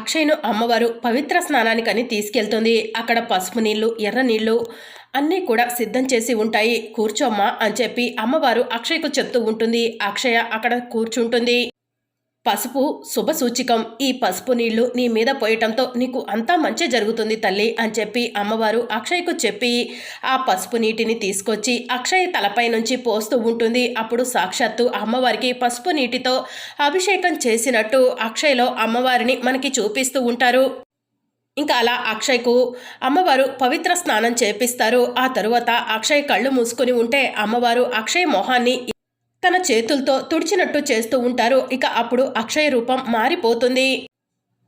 అక్షయ్ను అమ్మవారు పవిత్ర స్నానానికని తీసుకెళ్తుంది. అక్కడ పసుపు నీళ్ళు ఎర్ర నీళ్ళు అన్నీ కూడా సిద్ధం చేసి ఉంటాయి. కూర్చోమ్మా అని చెప్పి అమ్మవారు అక్షయ్కు చెప్తూ ఉంటుంది. అక్షయ అక్కడ కూర్చుంటుంది. పసుపు శుభసూచికం. ఈ పసుపు నీళ్ళు నీ మీద పోయటంతో నీకు అంతా మంచి జరుగుతుంది తల్లి అని చెప్పి అమ్మవారు అక్షయ్కు చెప్పి ఆ పసుపు నీటిని తీసుకొచ్చి అక్షయ్ తలపై నుంచి పోస్తూ ఉంటుంది. అప్పుడు సాక్షాత్తు అమ్మవారికి పసుపు నీటితో అభిషేకం చేసినట్టు అక్షయ్లో అమ్మవారిని మనకి చూపిస్తూ ఉంటారు. ఇంకా అలా అక్షయ్కు అమ్మవారు పవిత్ర స్నానం చేపిస్తారు. ఆ తరువాత అక్షయ్ కళ్ళు మూసుకొని ఉంటే అమ్మవారు అక్షయ్ మొహాన్ని తన చేతులతో తుడిచినట్టు చేస్తూ ఉంటారు. ఇక అప్పుడు అక్షయ రూపం మారిపోతుంది.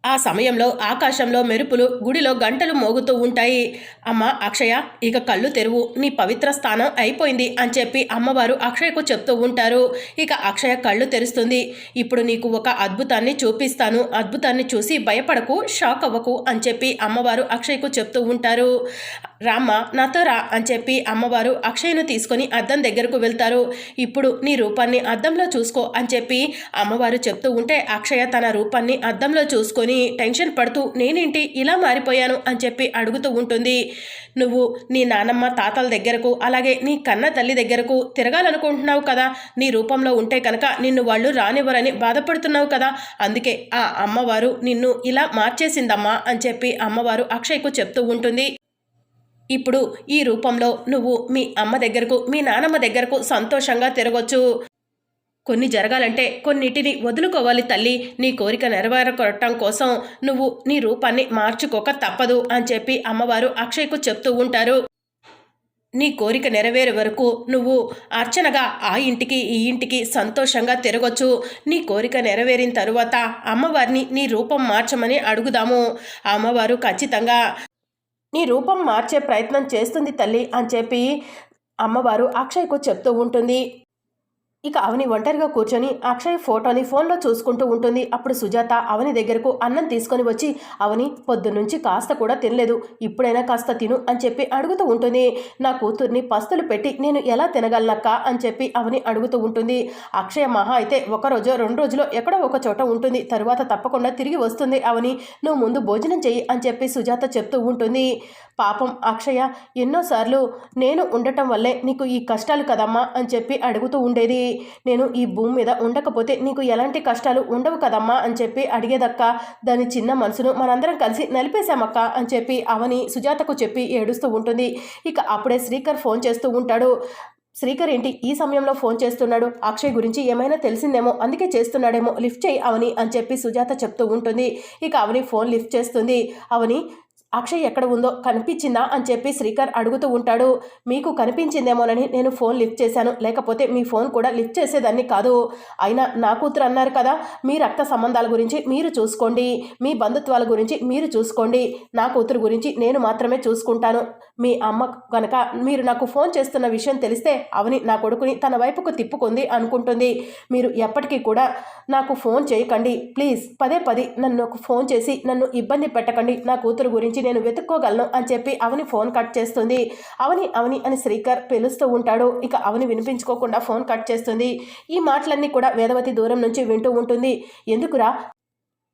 ఆ సమయంలో ఆకాశంలో మెరుపులు గుడిలో గంటలు మోగుతూ ఉంటాయి. అమ్మ అక్షయ ఇక కళ్ళు తెరువు నీ పవిత్ర స్థానం అయిపోయింది అని చెప్పి అమ్మవారు అక్షయకు చెప్తూ ఉంటారు. ఇక అక్షయ కళ్ళు తెరుస్తుంది. ఇప్పుడు నీకు ఒక అద్భుతాన్ని చూపిస్తాను. అద్భుతాన్ని చూసి భయపడకు షాక్ అవ్వకు అని చెప్పి అమ్మవారు అక్షయ్కు చెప్తూ ఉంటారు. రామ్మ నాతో రా అని చెప్పి అమ్మవారు అక్షయ్ను తీసుకొని అద్దం దగ్గరకు వెళ్తారు. ఇప్పుడు నీ రూపాన్ని అద్దంలో చూసుకో అని చెప్పి అమ్మవారు చెప్తూ ఉంటే అక్షయ తన రూపాన్ని అద్దంలో చూసుకొని టెన్షన్ పడుతూ నేనేంటి? ఇలా మారిపోయాను అని చెప్పి అడుగుతూ ఉంటుంది. నువ్వు నీ నానమ్మ తాతల దగ్గరకు అలాగే నీ కన్న తల్లి దగ్గరకు తిరగాలనుకుంటున్నావు కదా? నీ రూపంలో ఉంటే కనుక నిన్ను వాళ్ళు రానివ్వరని బాధపడుతున్నావు కదా? అందుకే ఆ అమ్మవారు నిన్ను ఇలా మార్చేసిందమ్మా అని చెప్పి అమ్మవారు అక్షయ్కు చెప్తూ ఉంటుంది. ఇప్పుడు ఈ రూపంలో నువ్వు మీ అమ్మ దగ్గరకు మీ నానమ్మ దగ్గరకు సంతోషంగా తిరగొచ్చు. కొన్ని జరగాలంటే కొన్నిటిని వదులుకోవాలి తల్లి. నీ కోరిక నెరవేరకొట్టడం కోసం నువ్వు నీ రూపాన్ని మార్చుకోక తప్పదు అని చెప్పి అమ్మవారు అక్షయ్కు చెప్తూ ఉంటారు. నీ కోరిక నెరవేరే వరకు నువ్వు అర్చనగా ఆ ఇంటికి ఈ ఇంటికి సంతోషంగా తిరగొచ్చు. నీ కోరిక నెరవేరిన తరువాత అమ్మవారిని నీ రూపం మార్చమని అడుగుదాము. అమ్మవారు ఖచ్చితంగా నీ రూపం మార్చే ప్రయత్నం చేస్తుంది తల్లి అని చెప్పి అమ్మవారు అక్షయ్కు చెప్తూ ఉంటుంది. ఇక అవని ఒంటరిగా కూర్చొని అక్షయ్ ఫోటోని ఫోన్లో చూసుకుంటూ ఉంటుంది. అప్పుడు సుజాత అవని దగ్గరకు అన్నం తీసుకొని వచ్చి అవని పొద్దున్నుంచి కాస్త కూడా తినలేదు. ఇప్పుడైనా కాస్త తిను అని చెప్పి అడుగుతూ ఉంటుంది. నా కూతుర్ని పస్తులు పెట్టి నేను ఎలా తినగలనక్క? అని చెప్పి అవని అడుగుతూ ఉంటుంది. అక్షయ మహా అయితే ఒక రోజు రెండు రోజులో ఎక్కడో ఒక చోట ఉంటుంది. తరువాత తప్పకుండా తిరిగి వస్తుంది అవని. నువ్వు ముందు భోజనం చెయ్యి అని చెప్పి సుజాత చెప్తూ ఉంటుంది. పాపం అక్షయ ఎన్నోసార్లు నేను ఉండటం వల్లే నీకు ఈ కష్టాలు కదమ్మా అని చెప్పి అడుగుతూ ఉండేది. నేను ఈ భూమి మీద ఉండకపోతే నీకు ఎలాంటి కష్టాలు ఉండవు కదమ్మా అని చెప్పి అడిగేదక్క. దాని చిన్న మనసును మనందరం కలిసి నలిపేశామక్క అని చెప్పి అవని సుజాతకు చెప్పి ఏడుస్తూ ఉంటుంది. ఇక అప్పుడే శ్రీకర్ ఫోన్ చేస్తూ ఉంటాడు. శ్రీకర్ ఏంటి? ఈ సమయంలో ఫోన్ చేస్తున్నాడు. అక్షయ్ గురించి ఏమైనా తెలిసిందేమో అందుకే చేస్తున్నాడేమో. లిఫ్ట్ చేయి అవని అని చెప్పి సుజాత చెప్తూ ఉంటుంది. ఇక అవని ఫోన్ లిఫ్ట్ చేస్తుంది. అవని అక్షయ్ ఎక్కడ ఉందో కనిపించిందా అని చెప్పి శ్రీకర్ అడుగుతూ ఉంటాడు. మీకు కనిపించిందేమోనని నేను ఫోన్ లిఫ్ట్ చేశాను. లేకపోతే మీ ఫోన్ కూడా లిఫ్ట్ చేసేదాన్ని కాదు. అయినా నా కూతురు అన్నారు కదా మీ రక్త సంబంధాల గురించి మీరు చూసుకోండి. మీ బంధుత్వాల గురించి మీరు చూసుకోండి. నా కూతురు గురించి నేను మాత్రమే చూసుకుంటాను. మీ అమ్మ కనుక మీరు నాకు ఫోన్ చేస్తున్న విషయం తెలిస్తే అవని నా కొడుకుని తన వైపుకు తిప్పుకుంది అనుకుంటుంది. మీరు ఎప్పటికీ కూడా నాకు ఫోన్ చేయకండి. ప్లీజ్ పదే పది నన్ను ఫోన్ చేసి నన్ను ఇబ్బంది పెట్టకండి. నా కూతురు గురించి నేను వెతుక్కోగలను అని చెప్పి అవని ఫోన్ కట్ చేస్తుంది. అవని అవని అని శ్రీకర్ పిలుస్తూ ఉంటాడు. ఇక అవని వినిపించుకోకుండా ఫోన్ కట్ చేస్తుంది. ఈ మాటలన్నీ కూడా వేదవతి దూరం నుంచి వింటూ ఉంటుంది. ఎందుకురా?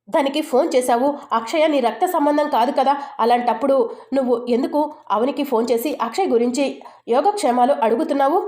దానికి ఫోన్ చేశావు. అక్షయ నీ రక్త సంబంధం కాదు కదా? అలాంటప్పుడు నువ్వు ఎందుకు అవనికి ఫోన్ చేసి అక్షయ్ గురించి యోగక్షేమాలు అడుగుతున్నావు?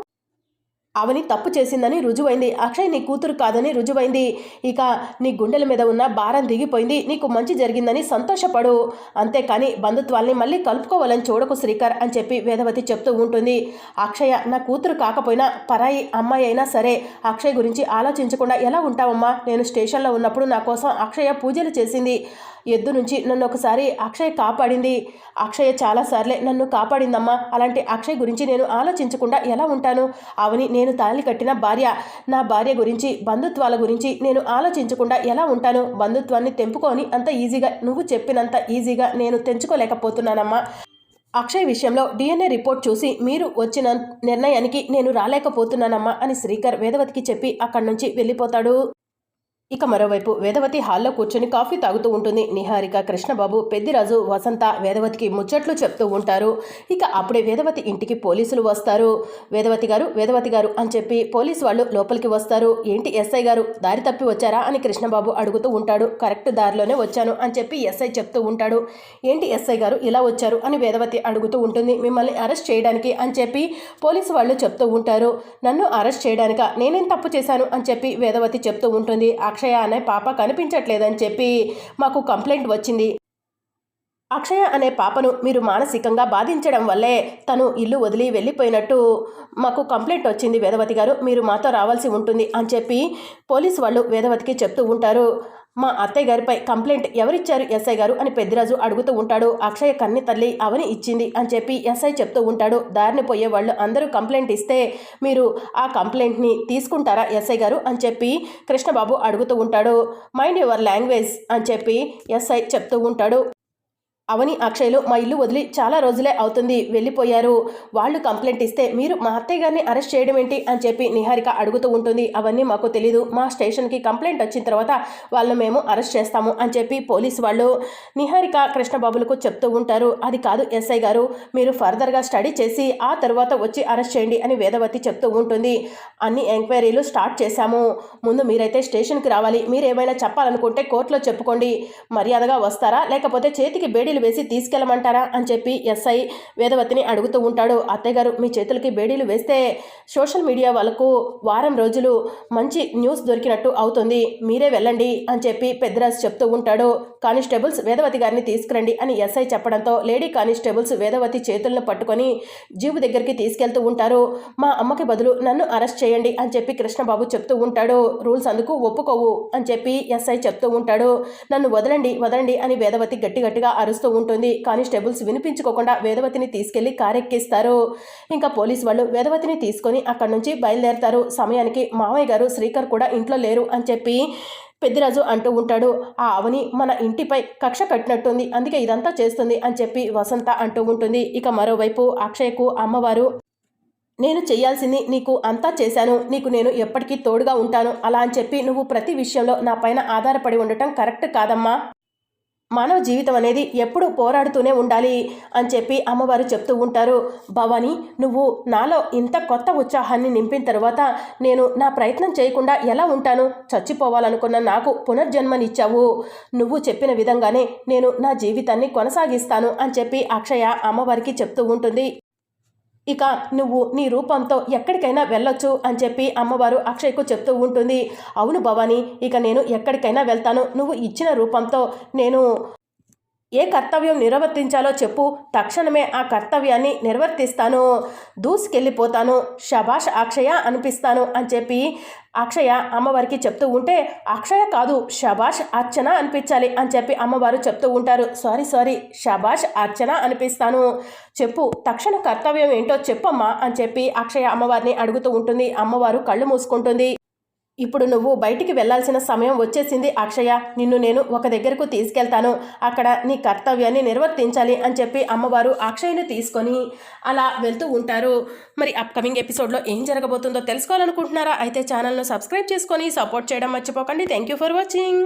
అవని తప్పు చేసిందని రుజువైంది. అక్షయ్ నీ కూతురు కాదని రుజువైంది. ఇక నీ గుండెల మీద ఉన్న భారం దిగిపోయింది. నీకు మంచి జరిగిందని సంతోషపడు. అంతేకాని బంధుత్వాల్ని మళ్ళీ కలుపుకోవాలని చూడకు శ్రీకర్ అని చెప్పి వేదవతి చెప్తూ ఉంటుంది. అక్షయ నా కూతురు కాకపోయినా పరాయి అమ్మాయి అయినా సరే అక్షయ్ గురించి ఆలోచించకుండా ఎలా ఉంటావమ్మా? నేను స్టేషన్లో ఉన్నప్పుడు నా కోసం అక్షయ పూజలు చేసింది. ఎద్దు నుంచి నన్ను ఒకసారి అక్షయ్ కాపాడింది. అక్షయ చాలాసార్లే నన్ను కాపాడిందమ్మా. అలాంటి అక్షయ్ గురించి నేను ఆలోచించకుండా ఎలా ఉంటాను? అవని నేను తాళి కట్టిన భార్య నా భార్య గురించి బంధుత్వాల గురించి నేను ఆలోచించకుండా ఎలా ఉంటాను? బంధుత్వాన్ని తెంపుకొని అంత ఈజీగా నువ్వు చెప్పినంత ఈజీగా నేను తెంచుకోలేకపోతున్నానమ్మా. అక్షయ్ విషయంలో డిఎన్ఏ రిపోర్ట్ చూసి మీరు వచ్చిన నిర్ణయానికి నేను రాలేకపోతున్నానమ్మా అని శ్రీకర్ వేదవతికి చెప్పి అక్కడి నుంచి వెళ్ళిపోతాడు. ఇక మరోవైపు వేదవతి హాల్లో కూర్చొని కాఫీ తాగుతూ ఉంటుంది. నిహారిక కృష్ణబాబు పెద్దిరాజు వసంత వేదవతికి ముచ్చట్లు చెప్తూ ఉంటారు. ఇక అప్పుడే వేదవతి ఇంటికి పోలీసులు వస్తారు. వేదవతి గారు వేదవతి గారు అని చెప్పి పోలీసు వాళ్ళు లోపలికి వస్తారు. ఏంటి ఎస్ఐ గారు? దారి తప్పి వచ్చారా? అని కృష్ణబాబు అడుగుతూ ఉంటాడు. కరెక్ట్ దారిలోనే వచ్చాను అని చెప్పి ఎస్ఐ చెప్తూ ఉంటాడు. ఏంటి ఎస్ఐ గారు? ఇలా వచ్చారు అని వేదవతి అడుగుతూ ఉంటుంది. మిమ్మల్ని అరెస్ట్ చేయడానికి అని చెప్పి పోలీసు వాళ్ళు చెప్తూ ఉంటారు. నన్ను అరెస్ట్ చేయడానిక? నేనేం తప్పు చేశాను? అని చెప్పి వేదవతి చెప్తూ ఉంటుంది. అక్షయ అనే పాప కనిపించట్లేదని చెప్పి మాకు కంప్లైంట్ వచ్చింది. అక్షయ అనే పాపను మీరు మానసికంగా బాధించడం వల్లే తను ఇల్లు వదిలి వెళ్ళిపోయినట్టు మాకు కంప్లైంట్ వచ్చింది వేదవతి గారు. మీరు మాతో రావాల్సి ఉంటుంది అని చెప్పి పోలీసు వాళ్ళు వేదవతికి చెప్తూ ఉంటారు. మా అత్తయ్య గారిపై కంప్లైంట్ ఎవరిచ్చారు? ఎస్ఐ గారు అని పెద్దిరాజు అడుగుతూ ఉంటాడు. అక్షయ కన్ని తల్లి అవని ఇచ్చింది అని చెప్పి ఎస్ఐ చెప్తూ ఉంటాడు. దారిని పోయే వాళ్ళు అందరూ కంప్లైంట్ ఇస్తే మీరు ఆ కంప్లైంట్ని తీసుకుంటారా ఎస్ఐ గారు అని చెప్పి కృష్ణబాబు అడుగుతూ ఉంటాడు. మైండ్ యువర్ లాంగ్వేజ్ అని చెప్పి ఎస్ఐ చెప్తూ ఉంటాడు. అవని అక్షయ్లు మా ఇల్లు వదిలి చాలా రోజులే అవుతుంది వెళ్ళిపోయారు. వాళ్ళు కంప్లైంట్ ఇస్తే మీరు మా అత్తయ్య గారిని అరెస్ట్ చేయడం ఏంటి అని చెప్పి నిహారిక అడుగుతూ ఉంటుంది. అవన్నీ మాకు తెలీదు. మా స్టేషన్కి కంప్లైంట్ వచ్చిన తర్వాత వాళ్ళని మేము అరెస్ట్ చేస్తాము అని చెప్పి పోలీస్ వాళ్ళు నిహారిక కృష్ణబాబులకు చెప్తూ ఉంటారు. అది కాదు ఎస్ఐ గారు మీరు ఫర్దర్గా స్టడీ చేసి ఆ తర్వాత వచ్చి అరెస్ట్ చేయండి అని వేదవతి చెప్తూ ఉంటుంది. అన్ని ఎంక్వైరీలు స్టార్ట్ చేశాము. ముందు మీరైతే స్టేషన్కి రావాలి. మీరు ఏమైనా చెప్పాలనుకుంటే కోర్టులో చెప్పుకోండి. మర్యాదగా వస్తారా? లేకపోతే చేతికి బేడీలు వేసి తీసుకెళ్ళమంటారా అని చెప్పి ఎస్ఐ వేదవతిని అడుగుతూ ఉంటాడు. అత్తయ్య గారు మీ చేతులకి బేడీలు వేస్తే సోషల్ మీడియా వాళ్ళకు వారం రోజులు మంచి న్యూస్ దొరికినట్టు అవుతుంది. మీరే వెళ్ళండి అని చెప్పి పెద్దరాజు చెప్తూ ఉంటాడు. కానిస్టేబుల్స్ వేదవతి గారిని తీసుకురండి అని ఎస్ఐ చెప్పడంతో లేడీ కానిస్టేబుల్స్ వేదవతి చేతులను పట్టుకొని జీబు దగ్గరికి తీసుకెళ్తూ ఉంటారు. మా అమ్మకి బదులు నన్ను అరెస్ట్ చేయండి అని చెప్పి కృష్ణబాబు చెప్తూ ఉంటాడు. రూల్స్ అందుకు ఒప్పుకోవు అని చెప్పి ఎస్ఐ చెప్తూ ఉంటాడు. నన్ను వదలండి వదలండి అని వేదవతి గట్టి గట్టిగా అరుస్తూ ఉంటుంది. కానిస్టేబుల్స్ వినిపించుకోకుండా వేదవతిని తీసుకెళ్ళి కారెక్కిస్తారు. ఇంకా పోలీస్ వాళ్ళు వేదవతిని తీసుకొని అక్కడి నుంచి బయలుదేరతారు. సమయానికి మామయ్య గారు శ్రీకర్ కూడా ఇంట్లో లేరు అని చెప్పి పెద్దిరాజు అంటూ ఉంటాడు. ఆ అవని మన ఇంటిపై కక్ష కట్టినట్టుంది. అందుకే ఇదంతా చేస్తుంది అని చెప్పి వసంత అంటూ ఉంటుంది. ఇక మరోవైపు అక్షయ్కు అమ్మవారు నేను చేయాల్సింది నీకు అంతా చేశాను. నీకు నేను ఎప్పటికీ తోడుగా ఉంటాను. అలా అని చెప్పి నువ్వు ప్రతి విషయంలో నా పైన ఆధారపడి ఉండటం కరెక్ట్ కాదమ్మా. మానవ జీవితం అనేది ఎప్పుడూ పోరాడుతూనే ఉండాలి అని చెప్పి అమ్మవారు చెప్తూ ఉంటారు. భవాని నువ్వు నాలో ఇంత కొత్త ఉత్సాహాన్ని నింపిన తర్వాత నేను నా ప్రయత్నం చేయకుండా ఎలా ఉంటాను? చచ్చిపోవాలనుకున్న నాకు పునర్జన్మనిచ్చావు. నువ్వు చెప్పిన విధంగానే నేను నా జీవితాన్ని కొనసాగిస్తాను అని చెప్పి అక్షయ అమ్మవారికి చెప్తూ ఉంటుంది. ఇక నువ్వు నీ రూపంతో ఎక్కడికైనా వెళ్ళొచ్చు అని చెప్పి అమ్మవారు అక్షయ్కు చెప్తూ ఉంటుంది. అవును భవాని ఇక నేను ఎక్కడికైనా వెళ్తాను. నువ్వు ఇచ్చిన రూపంతో నేను ఏ కర్తవ్యం నిర్వర్తించాలో చెప్పు. తక్షణమే ఆ కర్తవ్యాన్ని నిర్వర్తిస్తాను. దూసుకెళ్ళిపోతాను. శభాష్ అక్షయ అనిపిస్తాను అని చెప్పి అక్షయ అమ్మవారికి చెప్తూ ఉంటే అక్షయ కాదు శభాష్ అర్చన అనిపించాలి అని చెప్పి అమ్మవారు చెప్తూ ఉంటారు. సారీ సారీ శభాష్ అర్చన అనిపిస్తాను. చెప్పు తక్షణ కర్తవ్యం ఏంటో చెప్పమ్మా అని చెప్పి అక్షయ అమ్మవారిని అడుగుతూ ఉంటుంది. అమ్మవారు కళ్ళు మూసుకుంటుంది. ఇప్పుడు నువ్వు బయటికి వెళ్ళాల్సిన సమయం వచ్చేసింది అక్షయ. నిన్ను నేను ఒక దగ్గరకు తీసుకెళ్తాను. అక్కడ నీ కర్తవ్యాన్ని నిర్వర్తించాలి అని చెప్పి అమ్మవారు అక్షయ్ని తీసుకొని అలా వెళ్తూ ఉంటారు. మరి అప్కమింగ్ ఎపిసోడ్లో ఏం జరగబోతుందో తెలుసుకోవాలనుకుంటున్నారా? అయితే ఛానల్ను సబ్స్క్రైబ్ చేసుకొని సపోర్ట్ చేయడం మర్చిపోకండి. Thank you for watching